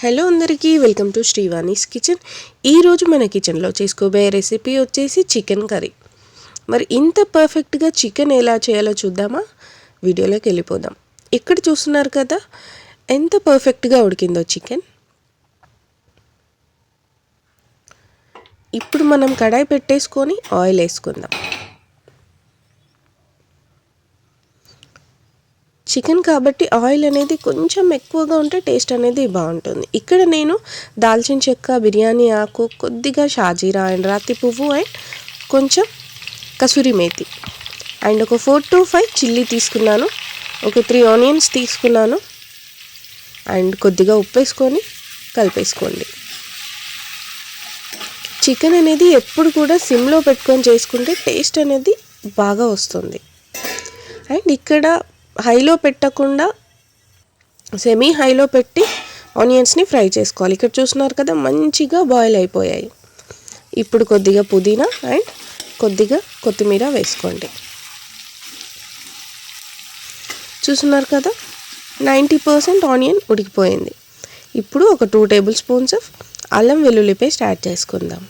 Hello అందరికీ welcome to Srivani's kitchen. ఈరోజు మన కిచెన్లో చేసుకోబోయే రెసిపీ వచ్చేసి చికెన్ కర్రీ. మరి ఇంత పర్ఫెక్ట్గా చికెన్ ఎలా చేయాలో చూద్దామా? వీడియోలోకి వెళ్ళిపోదాం. ఇక్కడ చూస్తున్నారు కదా ఎంత పర్ఫెక్ట్గా ఉడికిందో చికెన్. ఇప్పుడు మనం కడాయి పెట్టేసుకొని ఆయిల్ వేసుకుందాం. చికెన్ కాబట్టి ఆయిల్ అనేది కొంచెం ఎక్కువగా ఉంటే టేస్ట్ అనేది బాగుంటుంది. ఇక్కడ నేను దాల్చిన చెక్క బిర్యానీ ఆకు కొద్దిగా షాజీరా అండ్ రాతి పువ్వు అండ్ కొంచెం కసూరి మేతి అండ్ ఒక ఫోర్ టు ఫైవ్ చిల్లీ తీసుకున్నాను. ఒక త్రీ ఆనియన్స్ తీసుకున్నాను. అండ్ కొద్దిగా ఉప్పు వేసుకొని కలిపేసుకోండి. చికెన్ అనేది ఎప్పుడు కూడా సిమ్లో పెట్టుకొని చేసుకుంటే టేస్ట్ అనేది బాగా వస్తుంది. అండ్ ఇక్కడ హైలో పెట్టకుండా సెమీ హైలో పెట్టి ఆనియన్స్ని ఫ్రై చేసుకోవాలి. ఇక్కడ చూస్తున్నారు కదా మంచిగా బాయిల్ అయిపోయాయి. ఇప్పుడు కొద్దిగా పుదీనా అండ్ కొద్దిగా కొత్తిమీర వేసుకోండి. చూస్తున్నారు కదా నైంటీ పర్సెంట్ ఆనియన్ ఉడికిపోయింది. ఇప్పుడు ఒక టూ టేబుల్ స్పూన్స్ ఆఫ్ అల్లం వెల్లుల్లి పేస్ట్ యాడ్ చేసుకుందాం.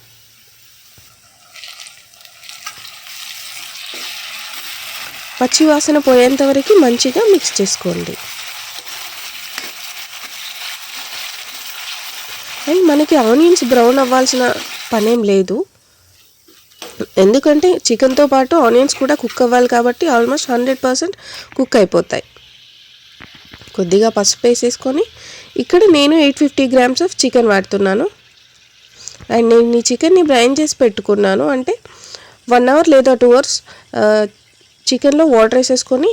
పచ్చి వాసన పోయేంత వరకు మంచిగా మిక్స్ చేసుకోండి. అండ్ మనకి ఆనియన్స్ బ్రౌన్ అవ్వాల్సిన పనేం లేదు. ఎందుకంటే చికెన్తో పాటు ఆనియన్స్ కూడా కుక్ అవ్వాలి కాబట్టి ఆల్మోస్ట్ హండ్రెడ్ పర్సెంట్ కుక్ అయిపోతాయి. కొద్దిగా పసుపు వేసేసుకొని ఇక్కడ నేను eight fifty grams of chicken వాడుతున్నాను. అండ్ నేను ఈ చికెన్ని బ్రైన్ చేసి పెట్టుకున్నాను. అంటే వన్ అవర్ లేదా టూ అవర్స్ చికెన్లో వాటర్ వేసేసుకొని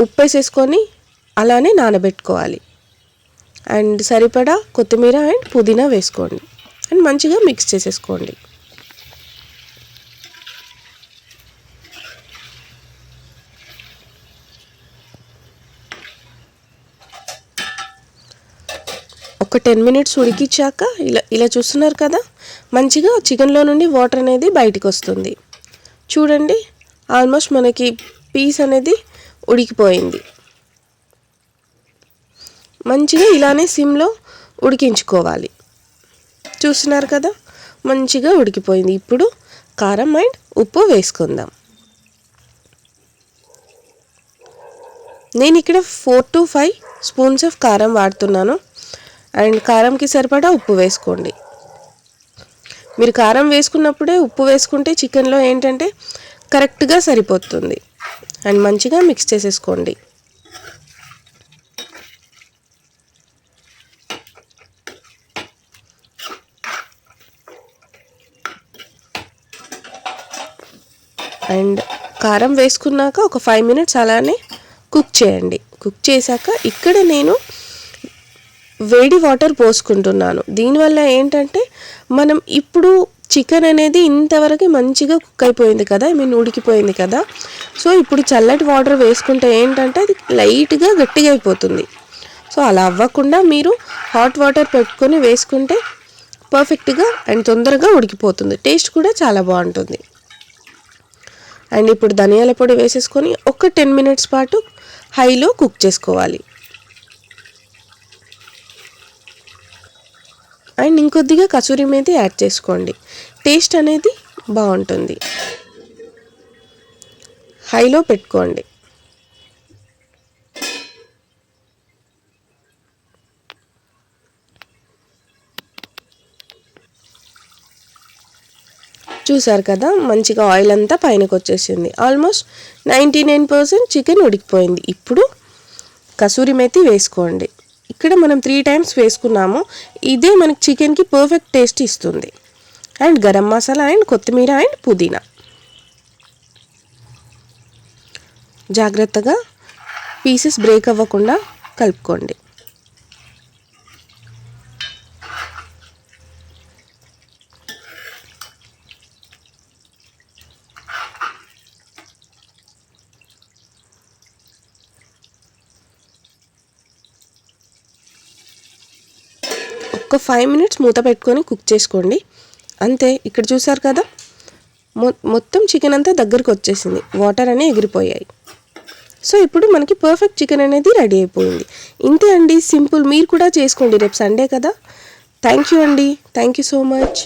ఉప్పు వేసేసుకొని అలానే నానబెట్టుకోవాలి. అండ్ సరిపడా కొత్తిమీర అండ్ పుదీనా వేసుకోండి. అండ్ మంచిగా మిక్స్ చేసేసుకోండి. ఒక టెన్ మినిట్స్ ఉడికిచ్చాక ఇలా ఇలా చూస్తున్నారు కదా? మంచిగా చికెన్లో నుండి వాటర్ అనేది బయటకు వస్తుంది. చూడండి. ఆల్మోస్ట్ మనకి పీస్ అనేది ఉడికిపోయింది. మంచిగా ఇలానే సిమ్లో ఉడికించుకోవాలి. చూస్తున్నారు కదా? మంచిగా ఉడికిపోయింది. ఇప్పుడు కారం అండ్ ఉప్పు వేసుకుందాం. నేను ఇక్కడ four to five spoons of కారం వాడుతున్నాను. అండ్ కారంకి సరిపడా ఉప్పు వేసుకోండి. మీరు కారం వేసుకున్నప్పుడే ఉప్పు వేసుకుంటే చికెన్లో ఏంటంటే కరెక్ట్గా సరిపోతుంది. అండ్ మంచిగా మిక్స్ చేసేసుకోండి. అండ్ కారం వేసుకున్నాక ఒక ఫైవ్ మినిట్స్ అలానే కుక్ చేయండి. కుక్ చేశాక ఇక్కడ నేను వేడి వాటర్ పోసుకుంటున్నాను. దీనివల్ల ఏంటంటే మనం ఇప్పుడు చికెన్ అనేది ఇంతవరకు మంచిగా కుక్ అయిపోయింది కదా ఐ మీన్ ఉడికిపోయింది కదా సో ఇప్పుడు చల్లటి వాటర్ వేసుకుంటే ఏంటంటే అది లైట్గా గట్టిగా అయిపోతుంది. సో అలా అవ్వకుండా మీరు హాట్ వాటర్ పెట్టుకొని వేసుకుంటే పర్ఫెక్ట్గా అండ్ తొందరగా ఉడికిపోతుంది. టేస్ట్ కూడా చాలా బాగుంటుంది. అండ్ ఇప్పుడు ధనియాల పొడి వేసేసుకొని ఒక టెన్ మినిట్స్ పాటు హైలో కుక్ చేసుకోవాలి. అండ్ ఇంకొద్దిగా కసూరి మేతి యాడ్ చేసుకోండి. టేస్ట్ అనేది బాగుంటుంది. హైలో పెట్టుకోండి. చూసారు కదా మంచిగా ఆయిల్ అంతా పైనకు వచ్చేసింది. Almost ninety nine percent chicken ఉడికిపోయింది. ఇప్పుడు కసూరి మేతి వేసుకోండి. ఇక్కడ మనం త్రీ టైమ్స్ వేసుకున్నాము. ఇదే మనకి చికెన్కి పర్ఫెక్ట్ టేస్ట్ ఇస్తుంది. అండ్ గరం మసాలా అండ్ కొత్తిమీర అండ్ పుదీనా. జాగ్రత్తగా పీసెస్ బ్రేక్ అవ్వకుండా కలుపుకోండి. ఒక ఫైవ్ మినిట్స్ మూత పెట్టుకొని కుక్ చేసుకోండి. అంతే ఇక్కడ చూసారు కదా? మొ మొత్తం చికెన్ అంతా దగ్గరకు వచ్చేసింది. వాటర్ అనే ఎగిరిపోయాయి. సో ఇప్పుడు మనకి పర్ఫెక్ట్ చికెన్ అనేది రెడీ అయిపోయింది. ఇంతే అండి సింపుల్ మీరు కూడా చేసుకోండి రేపు సండే కదా? థ్యాంక్ యూ అండి. Thank you so much